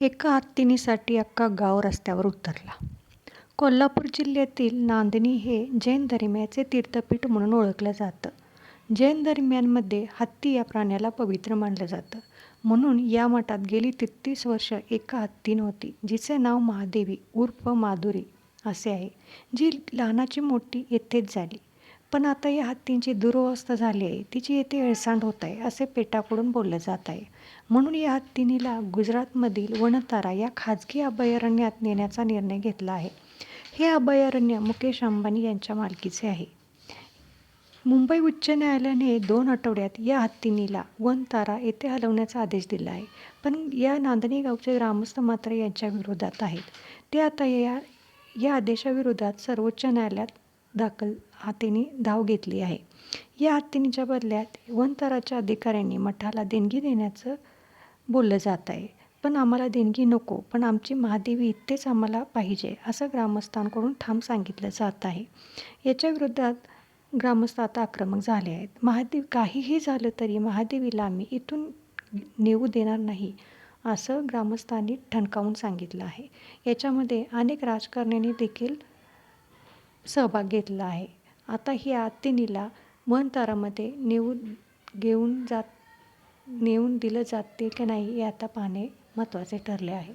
एका हत्तीनीसाठी अख्खा गाव रस्त्यावर उतरला. कोल्हापूर जिल्ह्यातील नांदणी हे जैन धर्मियाचे तीर्थपीठ म्हणून ओळखलं जातं. जैन धर्मियांमध्ये हत्ती या प्राण्याला पवित्र मानलं जातं. म्हणून या मठात गेली तेहतीस वर्षं एका हत्तीन होती, जिचे नाव महादेवी उर्फ माधुरी असे आहे, जी लहानाची मोठी येथेच झाली. पण आता या हत्तींची दुरवस्था झाली आहे, तिची येथे हेळसांड होत आहे, असे पेटाकडून बोललं जात आहे. म्हणून या हत्तीनीला गुजरातमधील वनतारा या खाजगी अभयारण्यात नेण्याचा निर्णय घेतला आहे. हे अभयारण्य मुकेश अंबानी यांच्या मालकीचे आहे. मुंबई उच्च न्यायालयाने दोन आठवड्यात या हत्तीनीला वनतारा येथे हलवण्याचा आदेश दिला आहे. पण या नांदणी गावचे ग्रामस्थ मात्र यांच्या विरोधात आहेत. ते आता या या आदेशाविरोधात सर्वोच्च न्यायालयात दाखल हातीने धाव घेतली आहे. या हत्तीणीच्या बदल्यात वनतराच्या अधिकाऱ्यांनी मठाला देणगी देण्याचं बोललं जात आहे. पण आम्हाला देणगी नको, पण आमची महादेवी इथेच आम्हाला पाहिजे, असं ग्रामस्थांकडून ठाम सांगितलं जात आहे. याच्या विरोधात ग्रामस्थ आता आक्रमक झाले आहेत. महादेवी काहीही झालं तरी महादेवीला आम्ही इथून नेऊ देणार नाही, असं ग्रामस्थांनी ठणकावून सांगितलं आहे. याच्यामध्ये अनेक राजकारण्यांनी देखील सहभाग घेतला आहे. आता या मन तारामध्ये नेऊन घेऊन जात नेऊन दिलं जाते की नाही हे आता पाहणे महत्त्वाचे ठरले आहे.